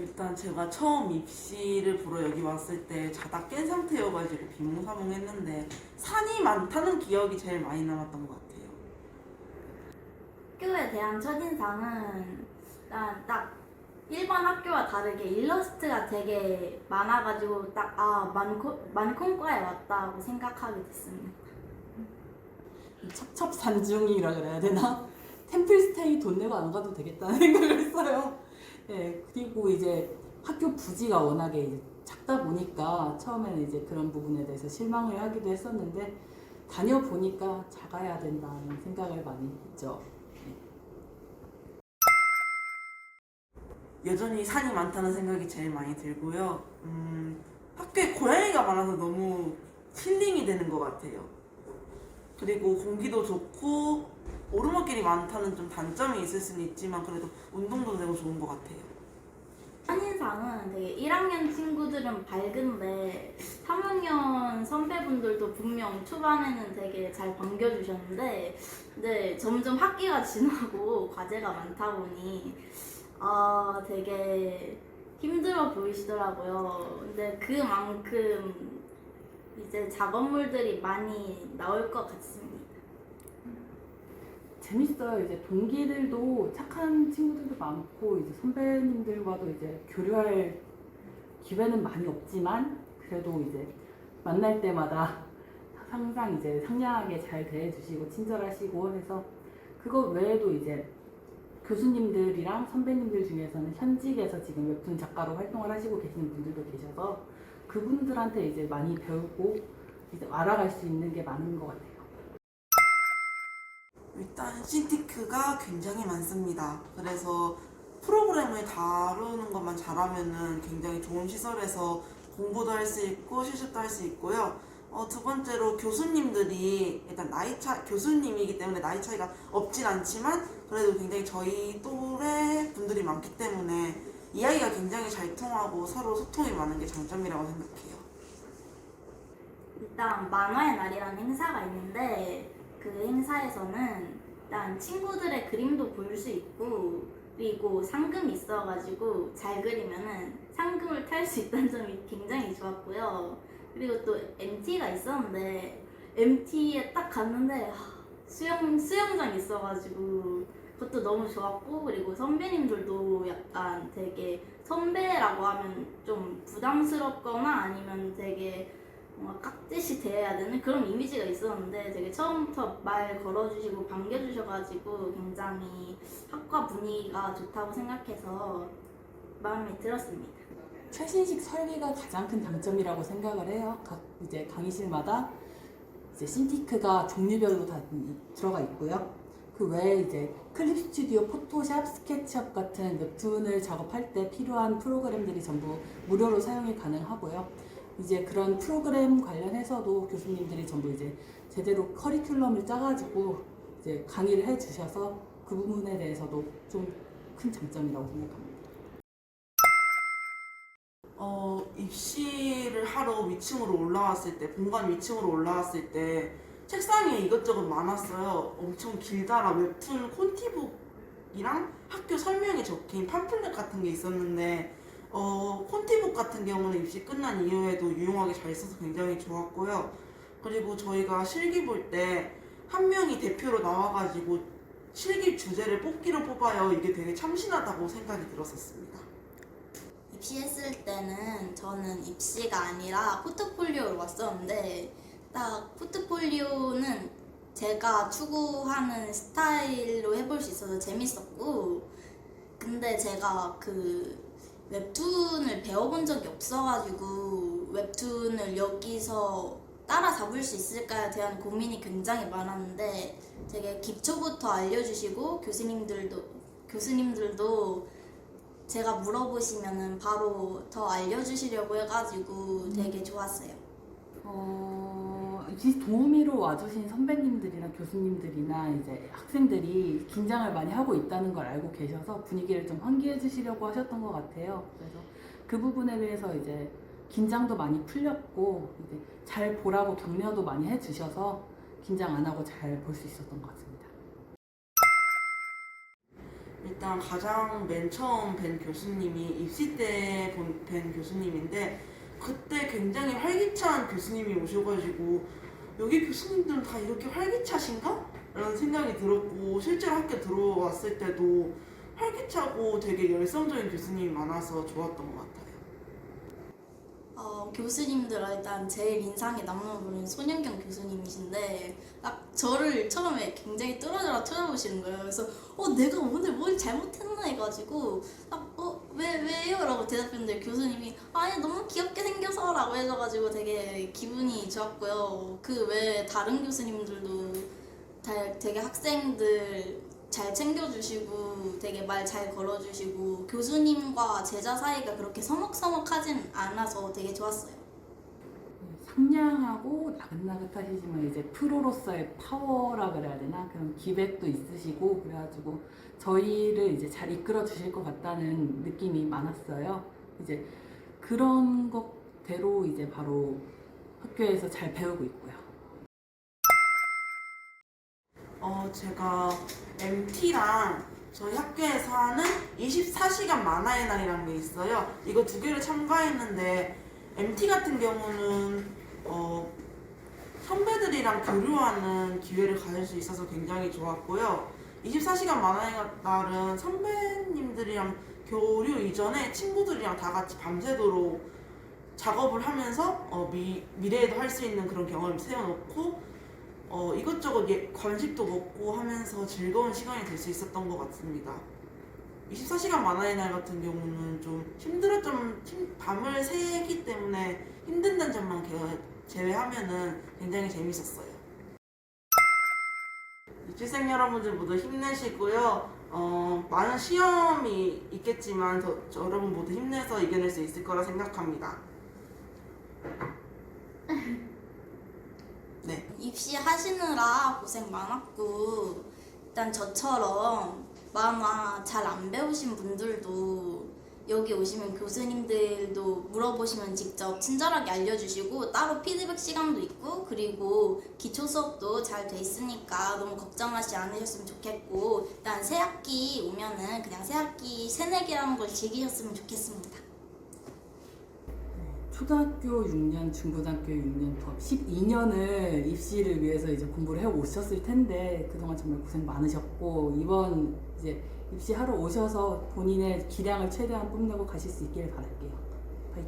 일단 제가 처음 입시를 보러 여기 왔을 때 자다 깬 상태여가지고 비몽사몽했는데 산이 많다는 기억이 제일 많이 남았던 것 같아요. 학교에 대한 첫인상은 일단 딱 일반 학교와 다르게 일러스트가 되게 많아가지고 딱 아 만콩과에 왔다고 생각하게 됐습니다. 첩첩산중이라 그래야 되나? 템플스테이 돈 내고 안 가도 되겠다는 생각을 했어요. 예, 그리고 이제 학교 부지가 워낙에 작다 보니까 처음에는 이제 그런 부분에 대해서 실망을 하기도 했었는데 다녀보니까 작아야 된다는 생각을 많이 했죠. 여전히 산이 많다는 생각이 제일 많이 들고요. 음, 학교에 고양이가 많아서 너무 힐링이 되는 것 같아요. 그리고 공기도 좋고 오르막길이 많다는 좀 단점이 있을 수는 있지만 그래도 운동도 되고 좋은 것 같아요. 첫인상은 되게 1학년 친구들은 밝은데 3학년 선배분들도 분명 초반에는 되게 잘 반겨주셨는데 근데 점점 학기가 지나고 과제가 많다 보니 아 되게 힘들어 보이시더라고요. 근데 그만큼 이제 작업물들이 많이 나올 것 같습니다. 재밌어요. 이제 동기들도 착한 친구들도 많고 이제 선배님들과도 이제 교류할 기회는 많이 없지만 그래도 이제 만날 때마다 항상 이제 상냥하게 잘 대해주시고 친절하시고 해서 그거 외에도 이제 교수님들이랑 선배님들 중에서는 현직에서 지금 웹툰 작가로 활동을 하시고 계시는 분들도 계셔서 그분들한테 이제 많이 배우고 이제 알아갈 수 있는 게 많은 것 같아요. 일단 신티크가 굉장히 많습니다. 그래서 프로그램을 다루는 것만 잘하면은 굉장히 좋은 시설에서 공부도 할 수 있고 실습도 할 수 있고요. 어, 두 번째로 교수님들이 일단 나이 차 교수님이기 때문에 나이 차이가 없진 않지만 그래도 굉장히 저희 또래 분들이 많기 때문에 이야기가 굉장히 잘 통하고 서로 소통이 많은 게 장점이라고 생각해요. 일단 만화의 날이라는 행사가 있는데 그 행사에서는 일단 친구들의 그림도 볼 수 있고 그리고 상금이 있어가지고 잘 그리면은 상금을 탈 수 있다는 점이 굉장히 좋았고요. 그리고 또 MT가 있었는데 MT에 딱 갔는데 하, 수영 수영장 있어가지고 그것도 너무 좋았고 그리고 선배님들도 약간 되게 선배라고 하면 좀 부담스럽거나 아니면 되게 뭔가 깍듯이 대해야 되는 그런 이미지가 있었는데 되게 처음부터 말 걸어주시고 반겨주셔가지고 굉장히 학과 분위기가 좋다고 생각해서 마음에 들었습니다. 최신식 설계가 가장 큰 장점이라고 생각을 해요. 각 이제 강의실마다 이제 신티크가 종류별로 다 이- 들어가 있고요. 그 외에 이제 클립 스튜디오, 포토샵, 스케치업 같은 웹툰을 작업할 때 필요한 프로그램들이 전부 무료로 사용이 가능하고요. 이제 그런 프로그램 관련해서도 교수님들이 전부 이제 제대로 커리큘럼을 짜가지고 이제 강의를 해주셔서 그 부분에 대해서도 좀 큰 장점이라고 생각합니다. 어, 입시를 하러 위층으로 올라왔을 때, 본관 위층으로 올라왔을 때, 책상에 이것저것 많았어요. 엄청 길다라 웹툰 콘티북이랑 학교 설명이 적힌 팜플렛 같은 게 있었는데, 어, 콘티북 같은 경우는 입시 끝난 이후에도 유용하게 잘 써서 굉장히 좋았고요. 그리고 저희가 실기 볼 때 한 명이 대표로 나와가지고 실기 주제를 뽑기로 뽑아요. 이게 되게 참신하다고 생각이 들었었습니다. 입시했을 때는 저는 입시가 아니라 포트폴리오로 왔었는데 딱 포트폴리오는 제가 추구하는 스타일로 해볼 수 있어서 재밌었고 근데 제가 그 웹툰을 배워본 적이 없어가지고 웹툰을 여기서 따라잡을 수 있을까에 대한 고민이 굉장히 많았는데 되게 기초부터 알려주시고 교수님들도 교수님들도 제가 물어보시면은 바로 더 알려주시려고 해가지고 되게 좋았어요. 어, 이 도우미로 와주신 선배님들이나 교수님들이나 이제 학생들이 긴장을 많이 하고 있다는 걸 알고 계셔서 분위기를 좀 환기해 주시려고 하셨던 것 같아요. 그래서 그 부분에 대해서 이제 긴장도 많이 풀렸고 이제 잘 보라고 격려도 많이 해 주셔서 긴장 안 하고 잘 볼 수 있었던 것 같습니다. 일단 가장 맨 처음 뵌 교수님이 입시 때 본- 뵌 교수님인데 그때 굉장히 활기찬 교수님이 오셔가지고 여기 교수님들은 다 이렇게 활기차신가? 라는 생각이 들었고 실제로 학교 들어왔을 때도 활기차고 되게 열성적인 교수님이 많아서 좋았던 것 같아요. 어, 교수님들 일단 제일 인상에 남는 분은 손현경 교수님이신데 딱 저를 처음에 굉장히 뚫어져라 쳐다보시는 거예요. 그래서 어 내가 오늘 뭘 잘못했나 해가지고 딱어 왜 왜요? 라고 대답했는데 교수님이 아니 너무 귀엽게 생겨서 라고 해줘가지고 되게 기분이 좋았고요. 그 외에 다른 교수님들도 다- 되게 학생들 잘 챙겨주시고 되게 말 잘 걸어주시고 교수님과 제자 사이가 그렇게 서먹서먹하진 않아서 되게 좋았어요. 상냥하고 나긋나긋하시지만 이제 프로로서의 파워라 그래야 되나 그런 기백도 있으시고 그래가지고 저희를 이제 잘 이끌어 주실 것 같다는 느낌이 많았어요. 이제 그런 것대로 이제 바로 학교에서 잘 배우고 있고요. 어, 제가 MT랑 저희 학교에서 하는 24시간 만화의 날이라는 게 있어요. 이거 두 개를 참가했는데 MT 같은 경우는 어, 선배들이랑 교류하는 기회를 가질 수 있어서 굉장히 좋았고요. 24시간 만화의 날은 선배님들이랑 교류 이전에 친구들이랑 다 같이 밤새도록 작업을 하면서 어, 미, 미래에도 할 수 있는 그런 경험을 세워놓고 어, 이것저것 예, 간식도 먹고 하면서 즐거운 시간이 될 수 있었던 것 같습니다. 24시간 만화의 날 같은 경우는 좀 힘들어 좀 힘- 밤을 새기 때문에 힘든다는 점만 개- 제외하면은 굉장히 재밌었어요. 입시생 여러분들 모두 힘내시고요. 어, 많은 시험이 있겠지만 저, 저 여러분 모두 힘내서 이겨낼 수 있을 거라 생각합니다. 네. 입시하시느라 고생 많았고 일단 저처럼 만화 잘 안 배우신 분들도 여기 오시면 교수님들도 물어보시면 직접 친절하게 알려주시고 따로 피드백 시간도 있고 그리고 기초 수업도 잘 돼 있으니까 너무 걱정하지 않으셨으면 좋겠고 일단 새 학기 오면은 그냥 새 학기 새내기라는 걸 즐기셨으면 좋겠습니다. 초등학교 6년, 중고등학교 6년, 더 12년을 입시를 위해서 이제 공부를 해 오셨을 텐데 그동안 정말 고생 많으셨고 이번 이제 입시하러 오셔서 본인의 기량을 최대한 뽐내고 가실 수 있기를 바랄게요.